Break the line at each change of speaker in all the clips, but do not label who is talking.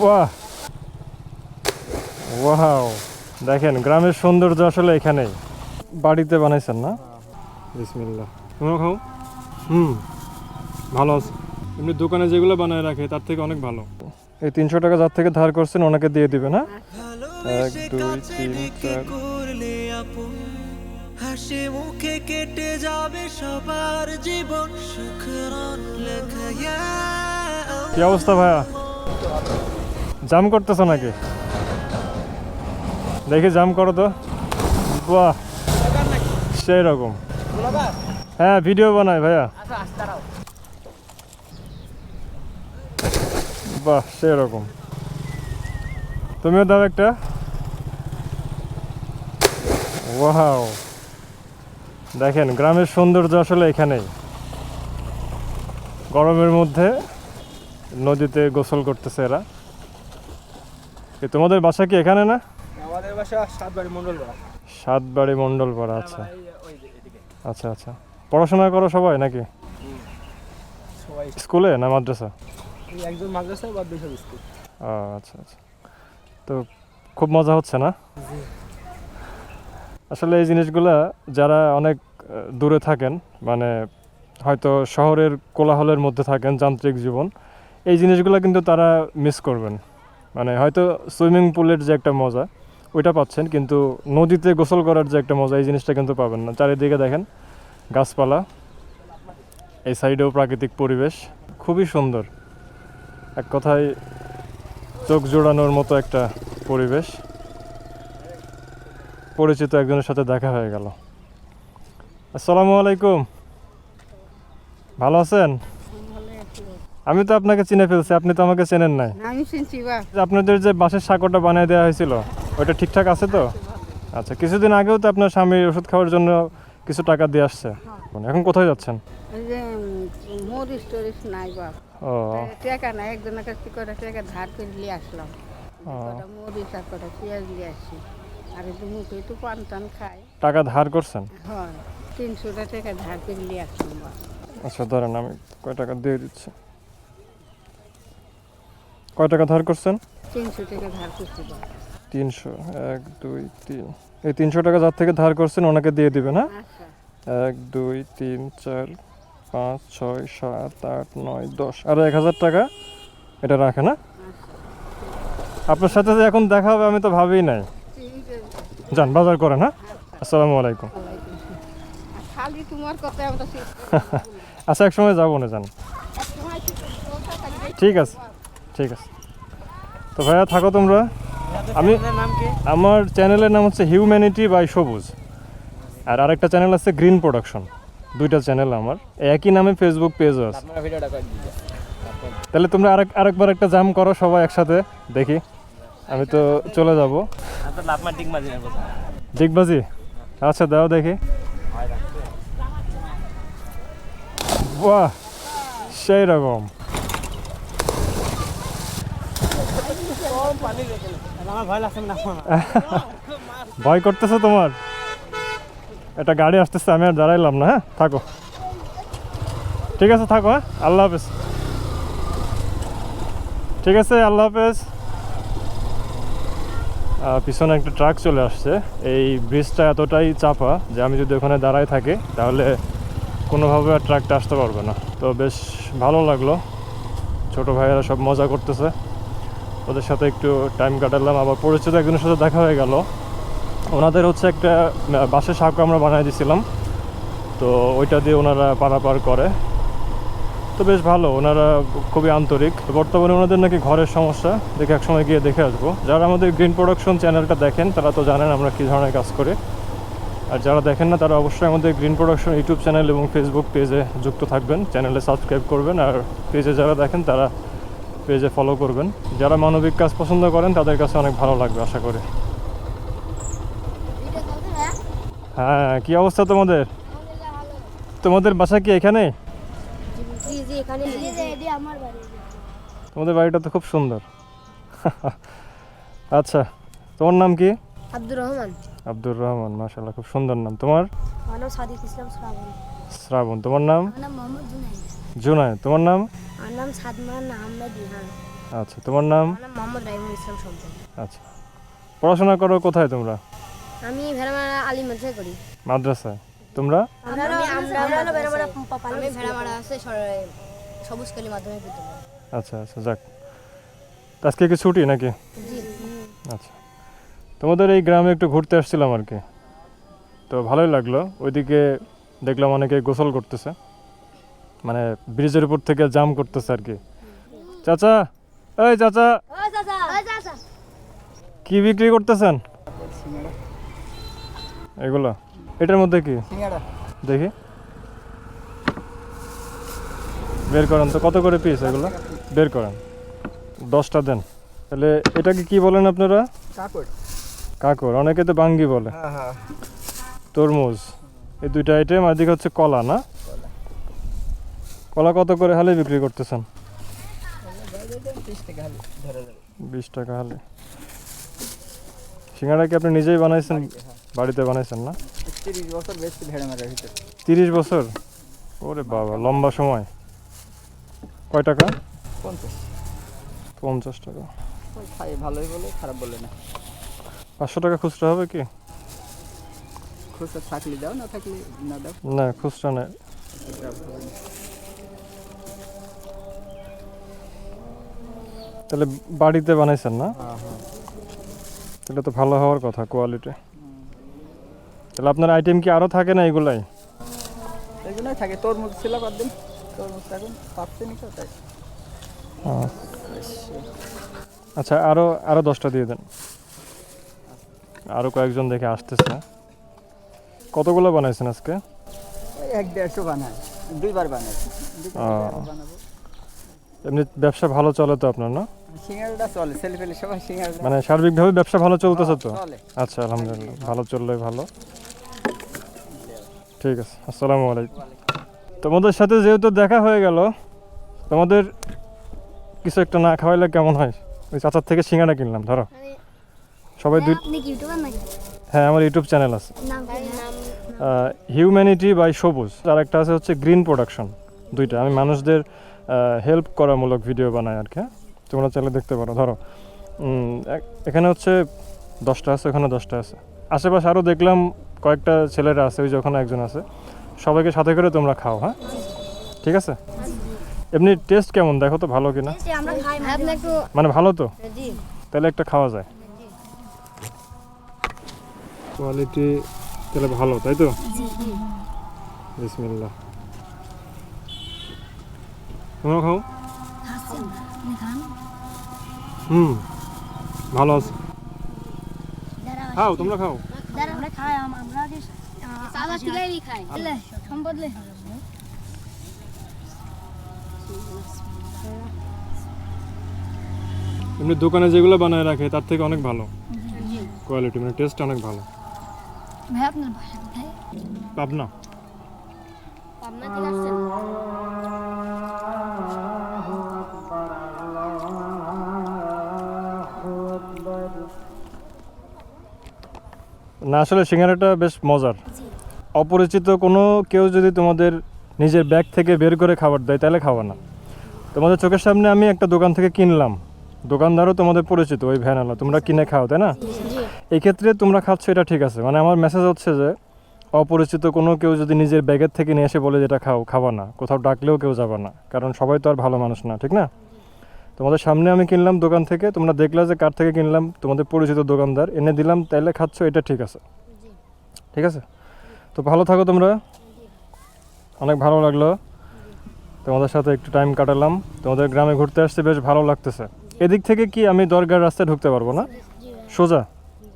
বাহ ওয়াও দেখেন গ্রামের সৌন্দর্য আসলে এখানে বাড়িতে বানাইছেন না খাও হুম ভালো আছে এমনি দোকানে যেগুলো বানায় রাখে তার থেকে অনেক ভালো এই তিনশো টাকা যার থেকে ধার করছেন ওনাকে দিয়ে দিবেন হ্যাঁ এক দুই তিন চার হাসি মুখে কেটে যাবে সবার জীবন কি অবস্থা ভাইয়া জাম করতেছ নাকি দেখি জাম করো তো বাহ সেই রকম হ্যাঁ ভিডিও বানায় ভাইয়া বাহ সেই রকম তুমিও দাও একটা ওয়াও দেখেন গ্রামের সৌন্দর্য আসলে এখানেই গরমের মধ্যে নদীতে গোসল করতেছে এরা তোমাদের বাসা কি এখানে না
আমাদের বাসা সাতবাড়ি মন্ডলপাড়া
সাতবাড়ি হ্যাঁ, আচ্ছা আচ্ছা আচ্ছা পড়াশোনা করো সবাই নাকি স্কুলে না মাদ্রাসা
একজন মাদ্রাসা বা স্কুল আচ্ছা
আচ্ছা তো খুব মজা হচ্ছে না আসলে এই জিনিসগুলা যারা অনেক দূরে থাকেন মানে হয়তো শহরের কোলাহলের মধ্যে থাকেন যান্ত্রিক জীবন এই জিনিসগুলো কিন্তু তারা মিস করবেন মানে হয়তো সুইমিং পুলের যে একটা মজা ওইটা পাচ্ছেন কিন্তু নদীতে গোসল করার যে একটা মজা এই জিনিসটা কিন্তু পাবেন না চারিদিকে দেখেন গাছপালা এই সাইডেও প্রাকৃতিক পরিবেশ খুবই সুন্দর এক কথায় চোখ জোড়ানোর মতো একটা পরিবেশ পরিচিত একজনের সাথে দেখা হয়ে গেল আসসালামু আলাইকুম ভালো আছেন আমি তো আপনাকে চিনে ফেলছি আপনি তো আমাকে চেনেন নাই আমি চিনছি আপনাদের যে বাঁশের সাঁকোটা বানিয়ে দেওয়া হয়েছিল ওটা ঠিকঠাক আছে তো আচ্ছা কিছুদিন আগেও তো আপনার স্বামী ওষুধ খাওয়ার জন্য কিছু টাকা দিয়ে আসছে এখন কোথায় যাচ্ছেন ও টাকা ধার করছেন হ্যাঁ, আচ্ছা ধরেন আমি কয় টাকা দিয়ে দিচ্ছি কয় টাকা ধার করছেন তিনশো টাকা এক দুই তিন এই তিনশো টাকা যার থেকে ধার করছেন ওনাকে দিয়ে দিবেন হ্যাঁ আচ্ছা। এক দুই তিন চার পাঁচ ছয় সাত আট নয় দশ আর এক হাজার টাকা এটা রাখে না হ্যাঁ? আচ্ছা। আপনার সাথে যে এখন দেখা হবে আমি তো ভাবি নাই যান বাজার করেন হ্যাঁ আসসালামু আলাইকুম আচ্ছা এক সময় যাবো না যান ঠিক আছে ঠিক আছে তো ভাইয়া থাকো তোমরা আমি আমার চ্যানেলের নাম হচ্ছে হিউম্যানিটি বাই সবুজ আর আরেকটা চ্যানেল আছে গ্রিন প্রোডাকশন দুইটা চ্যানেল আমার একই নামে ফেসবুক পেজও আছে তাহলে তোমরা আরেক আরেকবার একটা জাম করো সবাই একসাথে দেখি আমি তো চলে যাব ডিগবাজি আচ্ছা দাও দেখি বাহ সেই রকম ভয় করতেছে তোমার একটা গাড়ি আসতেছে আমি আর দাঁড়াইলাম না হ্যাঁ থাকো ঠিক আছে থাকো হ্যাঁ আল্লাহ হাফেজ ঠিক আছে আল্লাহ হাফেজ পিছনে একটা ট্রাক চলে আসছে এই ব্রিজটা এতটাই চাপা যে আমি যদি ওখানে দাঁড়ায় থাকি তাহলে কোনোভাবে আর ট্রাকটা আসতে পারবে না তো বেশ ভালো লাগলো ছোট ভাইয়েরা সব মজা করতেছে ওদের সাথে একটু টাইম কাটালাম আবার পরিচিত একজনের সাথে দেখা হয়ে গেল ওনাদের হচ্ছে একটা বাঁশের সাপকে আমরা বানিয়ে দিয়েছিলাম তো ওইটা দিয়ে ওনারা পারাপার করে তো বেশ ভালো ওনারা খুবই আন্তরিক বর্তমানে ওনাদের নাকি ঘরের সমস্যা দেখে একসময় গিয়ে দেখে আসবো যারা আমাদের গ্রিন প্রোডাকশন চ্যানেলটা দেখেন তারা তো জানেন আমরা কী ধরনের কাজ করি আর যারা দেখেন না তারা অবশ্যই আমাদের গ্রিন প্রোডাকশন ইউটিউব চ্যানেল এবং ফেসবুক পেজে যুক্ত থাকবেন চ্যানেলে সাবস্ক্রাইব করবেন আর পেজে যারা দেখেন তারা পেজে ফলো করবেন যারা মানবিক কাজ পছন্দ করেন তাদের কাছে অনেক ভালো লাগবে আশা করি হ্যাঁ? হ্যাঁ কি অবস্থা তোমাদের তোমাদের বাসা কি এখানে তোমাদের বাড়িটা তো খুব সুন্দর আচ্ছা তোমার নাম কি আব্দুর রহমান আব্দুর রহমান মাশাআল্লাহ খুব সুন্দর নাম তোমার
সাদিক ইসলাম শ্রাবণ
শ্রাবণ তোমার নাম
জুনাই নাম মোহাম্মদ জুনায়েদ
জুনায়েদ তোমার নাম
আমার নাম সাদমান আহমেদ
আচ্ছা তোমার নাম
নাম মোহাম্মদ রাইমুল ইসলাম আচ্ছা
পড়াশোনা করো কোথায় তোমরা
আমি আলী মাদ্রাসায় করি
মাদ্রাসায় তোমরা
আমরা আমরা আমি আছে সবুজকালী মাধ্যমিক বিদ্যালয় আচ্ছা আচ্ছা
যাক আজকে কি ছুটি নাকি আচ্ছা তোমাদের এই গ্রামে একটু ঘুরতে আসছিলাম আর কি তো ভালোই লাগলো ওইদিকে দেখলাম অনেকে গোসল করতেছে মানে ব্রিজের উপর থেকে জাম করতেছে আর কি চাচা এই চাচা কি বিক্রি করতেছেন এগুলো এটার মধ্যে কি দেখি বের করেন তো কত করে পিস এগুলো বের করেন দশটা দেন তাহলে এটাকে কি বলেন আপনারা কাকর অনেকে তো বাঙ্গি বলে হ্যাঁ, হ্যাঁ। তরমুজ এই দুইটা আইটেম আর দিকে হচ্ছে কলা না কলা কত করে হালে বিক্রি করতেছেন বিশ টাকা হালে সিঙ্গাড়া কি আপনি নিজেই বানাইছেন বাড়িতে হ্যাঁ। বানাইছেন না তিরিশ বছর ওরে বাবা লম্বা সময় কয় টাকা পঞ্চাশ পঞ্চাশ টাকা ভালোই বলে খারাপ বলে না পাঁচশো টাকা খুচরা হবে কি
খুচরা থাকলে দাও না থাকলে না দাও
না খুচরা তাহলে বাড়িতে বানাইছেন না তাহলে হ্যাঁ, হ্যাঁ। তো ভালো হওয়ার কথা কোয়ালিটি তাহলে আপনার আইটেম কি আরো থাকে না এগুলাই
এগুলাই থাকে ছিল
আচ্ছা আরো আরো দশটা দিয়ে দেন আরও কয়েকজন দেখে আসতেছে কতগুলো বানাইছেন আজকে
এক দেড়শো বানাই দুইবার বানাই
এমনি ব্যবসা ভালো চলে তো আপনার না
চলে সবাই
মানে সার্বিকভাবে ব্যবসা ভালো চলতেছে তো হ্যাঁ, আচ্ছা আলহামদুলিল্লাহ ভালো চললে ভালো ঠিক আছে আসসালামু আলাইকুম তোমাদের সাথে যেহেতু দেখা হয়ে গেল তোমাদের কিছু একটা না খাওয়াইলে কেমন হয় ওই চাচার থেকে সিঙ্গাড়া কিনলাম ধরো মানে সবাই দুই হ্যাঁ আমার ইউটিউব চ্যানেল আছে হিউম্যানিটি বাই সবুজ আর একটা আছে হচ্ছে গ্রিন প্রোডাকশন দুইটা আমি মানুষদের হেল্প করামূলক ভিডিও বানাই আর কি হ্যাঁ? তোমরা চাইলে দেখতে পারো ধরো এখানে হচ্ছে দশটা আছে ওখানে দশটা আছে আশেপাশে আরও দেখলাম কয়েকটা ছেলেরা আছে ওই যখন একজন আছে সবাইকে সাথে করে তোমরা খাও হ্যাঁ ঠিক আছে এমনি টেস্ট কেমন দেখো তো ভালো কিনা হ্যাঁ, মানে ভালো তো তাহলে একটা খাওয়া যায় কোয়ালিটি তাহলে ভালো তাই তো বিসমিল্লা তোমরা খাও হুম ভালো আছে খাও তোমরা খাও এমনি দোকানে যেগুলো বানায় রাখে তার থেকে অনেক ভালো কোয়ালিটি মানে টেস্ট অনেক ভালো না আসলে সিঙ্গারাটা বেশ মজার অপরিচিত কোনো কেউ যদি তোমাদের নিজের ব্যাগ থেকে বের করে খাবার দেয় তাহলে খাওয়া না তোমাদের চোখের সামনে আমি একটা দোকান থেকে কিনলাম দোকানদারও তোমাদের পরিচিত ওই ভ্যানালা তোমরা কিনে খাও তাই না এক্ষেত্রে তোমরা খাচ্ছ এটা ঠিক আছে মানে আমার মেসেজ হচ্ছে যে অপরিচিত কোনো কেউ যদি নিজের ব্যাগের থেকে নিয়ে এসে বলে যেটা খাও খাবা না কোথাও ডাকলেও কেউ যাবে না কারণ সবাই তো আর ভালো মানুষ না ঠিক না তোমাদের সামনে আমি কিনলাম দোকান থেকে তোমরা দেখলে যে কার থেকে কিনলাম তোমাদের পরিচিত দোকানদার এনে দিলাম তাইলে খাচ্ছ এটা ঠিক আছে ঠিক আছে তো ভালো থাকো তোমরা অনেক ভালো লাগলো তোমাদের সাথে একটু টাইম কাটালাম তোমাদের গ্রামে ঘুরতে আসতে বেশ ভালো লাগতেছে এদিক থেকে কি আমি দরগার রাস্তায় ঢুকতে পারবো না সোজা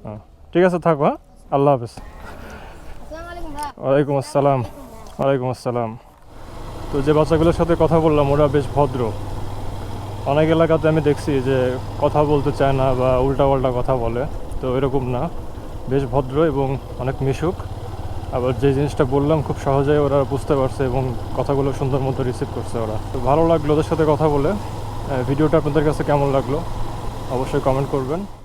হ্যাঁ। ঠিক আছে থাকো হ্যাঁ আল্লাহ হাফেজ ওয়ালাইকুম আসসালাম ওয়ালাইকুম আসসালাম তো যে বাচ্চাগুলোর সাথে কথা বললাম ওরা বেশ ভদ্র অনেক এলাকাতে আমি দেখছি যে কথা বলতে চায় না বা উল্টাপাল্টা কথা বলে তো এরকম না বেশ ভদ্র এবং অনেক মিশুক আবার যে জিনিসটা বললাম খুব সহজে ওরা বুঝতে পারছে এবং কথাগুলো সুন্দর মতো রিসিভ করছে ওরা তো ভালো লাগলো ওদের সাথে কথা বলে ভিডিওটা আপনাদের কাছে কেমন লাগলো অবশ্যই কমেন্ট করবেন